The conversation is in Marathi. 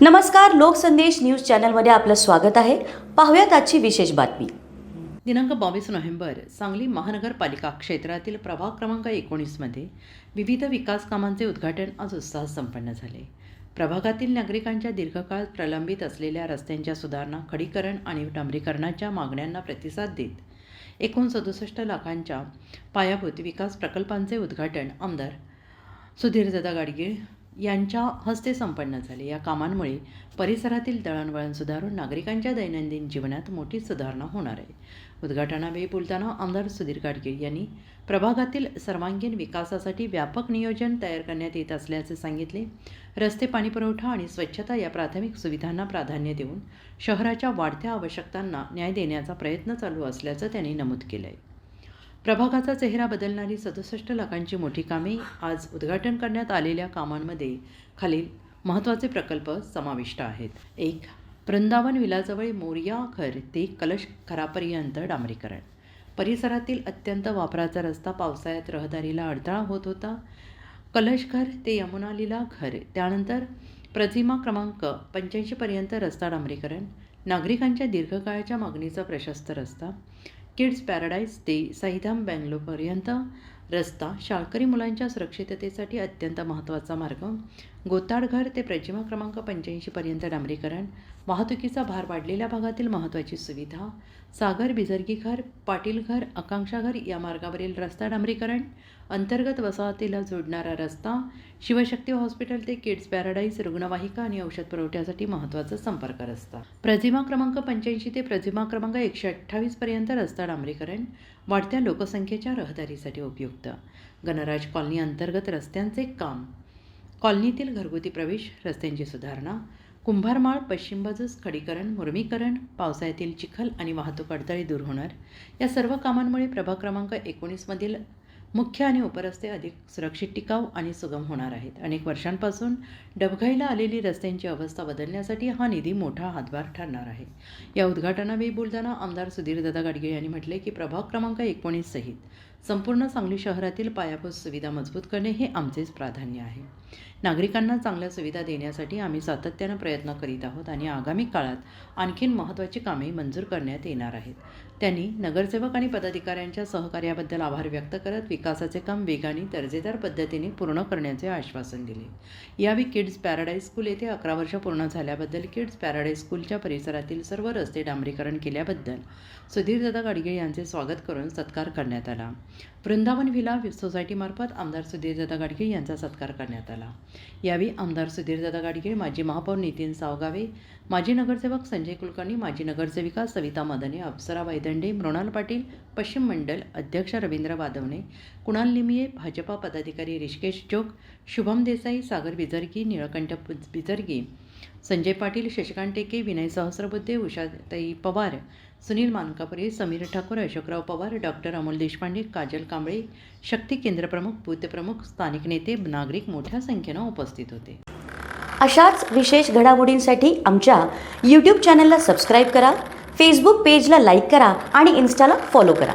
नमस्कार लोकसंदेश न्यूज चॅनलमध्ये आपलं स्वागत आहे. पाहूयात आजची विशेष बातमी. दिनांक बावीस नोव्हेंबर सांगली महानगरपालिका क्षेत्रातील प्रभाग क्रमांक एकोणीसमध्ये विविध विकास कामांचे उद्घाटन आज उत्साहात संपन्न झाले. प्रभागातील नागरिकांच्या दीर्घकाळ प्रलंबित असलेल्या रस्त्यांच्या सुधारणा खडीकरण आणि डांबरीकरणाच्या मागण्यांना प्रतिसाद देत एकूण सदुसष्ट लाखांच्या पायाभूत विकास प्रकल्पांचे उद्घाटन आमदार सुधीरदादा गाडगीळ यांच्या हस्ते संपन्न झाले. या कामांमुळे परिसरातील दळणवळण सुधारून नागरिकांच्या दैनंदिन जीवनात मोठी सुधारणा होणार आहे. उद्घाटनावेळी बोलताना आमदार सुधीर गाडगीळ यांनी प्रभागातील सर्वांगीण विकासासाठी व्यापक नियोजन तयार करण्यात येत असल्याचे सांगितले. रस्ते पाणीपुरवठा आणि स्वच्छता या प्राथमिक सुविधांना प्राधान्य देऊन शहराच्या वाढत्या आवश्यकतांना न्याय देण्याचा प्रयत्न चालू असल्याचं त्यांनी नमूद केलं आहे प्रभागाचा चेहरा बदलणारी सदुसष्ट लाखांची मोठी कामे आज उद्घाटन करण्यात आलेल्या कामांमध्ये खालील महत्त्वाचे प्रकल्प समाविष्ट आहेत. एक वृंदावन विलाजवळ मोरिया घर ते कलश खरापर्यंत डांबरीकरण. परिसरातील अत्यंत वापराचा रस्ता पावसाळ्यात रहदारीला अडथळा होत होता. कलशघर ते यमुना लिला घर त्यानंतर प्रतिमा क्रमांक पंच्याऐंशीपर्यंत रस्ता डांबरीकरण. नागरिकांच्या दीर्घकाळाच्या मागणीचा प्रशस्त रस्ता. किड्स पॅराडाईज ते साईधाम बँगलोरपर्यंत रस्ता शाळकरी मुलांच्या सुरक्षिततेसाठी अत्यंत महत्त्वाचा मार्ग. गोताडघर ते प्रतिमा क्रमांक पंच्याऐंशीपर्यंत डांबरीकरण. वाहतुकीचा भार वाढलेल्या भागातील महत्त्वाची सुविधा. सागर बिजर्गी घर आकांक्षाघर या मार्गावरील रस्ता डांबरीकरण. अंतर्गत वसाहतीला जोडणारा रस्ता. शिवशक्ती हॉस्पिटल ते किड्स पॅराडाईज रुग्णवाहिका आणि औषध पुरवठ्यासाठी महत्त्वाचा संपर्क रस्ता. प्रतिमा क्रमांक पंच्याऐंशी ते प्रतिमा क्रमांक एकशे अठ्ठावीसपर्यंत रस्ता डांबरीकरण. वाढत्या लोकसंख्येच्या रहदारीसाठी उपयुक्त. गणराज कॉलनी अंतर्गत रस्त्यांचे काम. कॉलनीतील घरगुती प्रवेश रस्त्यांची सुधारणा कुंभारमाळ पश्चिम बाजूस खडीकरण मुरमीकरण पावसाळ्यातील चिखल आणि वाहतूक अडथळे दूर होणार. या सर्व कामांमुळे प्रभाग क्रमांक एकोणीसमधील मुख्य आणि उपरस्ते अधिक सुरक्षित टिकाऊ आणि सुगम होणार आहेत. अनेक वर्षांपासून डबघाईला आलेली रस्त्यांची अवस्था बदलण्यासाठी हा निधी मोठा हातभार ठरणार आहे. या उद्घाटनावेळी बोलताना आमदार सुधीरदादा गाडगे यांनी म्हटले की प्रभाग क्रमांक एकोणीस सहित संपूर्ण सांगली शहरातील पायाभूत सुविधा मजबूत करणे हे आमचेच प्राधान्य आहे. नागरिकांना चांगल्या सुविधा देण्यासाठी आम्ही सातत्यानं प्रयत्न करीत आहोत आणि आगामी काळात आणखीन महत्त्वाची कामे मंजूर करण्यात येणार आहेत. त्यांनी नगरसेवक आणि पदाधिकाऱ्यांच्या सहकार्याबद्दल आभार व्यक्त करत विकासाचे काम वेगाने दर्जेदार पद्धतीने पूर्ण करण्याचे आश्वासन दिले. यावेळी किड्स पॅराडाईज स्कूल येथे अकरा वर्ष पूर्ण झाल्याबद्दल किड्स पॅराडाईज स्कूलच्या परिसरातील सर्व रस्ते डांबरीकरण केल्याबद्दल सुधीरदादा गाडगे यांचे स्वागत करून सत्कार करण्यात आला. वृंदावन व्हिला सोसायटीमार्फत आमदार सुधीरदादा गाडगे यांचा सत्कार करण्यात आला. यावेळी आमदार सुधीरदादा गाडगे माजी महापौर नितीन सावगावे माजी नगरसेवक संजय कुलकर्णी माजी नगरसेविका सविता मदने अप्सरा वैदंडे मृणाल पाटील पश्चिम मंडल अध्यक्ष रवींद्र वादवणे कुणाल निमिये भाजपा पदाधिकारी ऋषिकेश जोग शुभम देसाई सागर बिजर्गी निळकंठ बिजर्गी संजय पाटील शशिकांत टेके विनय सहस्रबुद्धे उषाताई पवार सुनील मानकापुरे समीर ठाकूर अशोकराव पवार डॉक्टर अमोल देशपांडे काजल कांबळे शक्ती केंद्रप्रमुख बूथप्रमुख स्थानिक नेते नागरिक मोठ्या संख्येनं उपस्थित होते. अशाच विशेष घडामोडींसाठी आमच्या यूट्यूब चॅनलला सबस्क्राईब करा फेसबुक पेजला लाईक करा आणि इन्स्टाला फॉलो करा.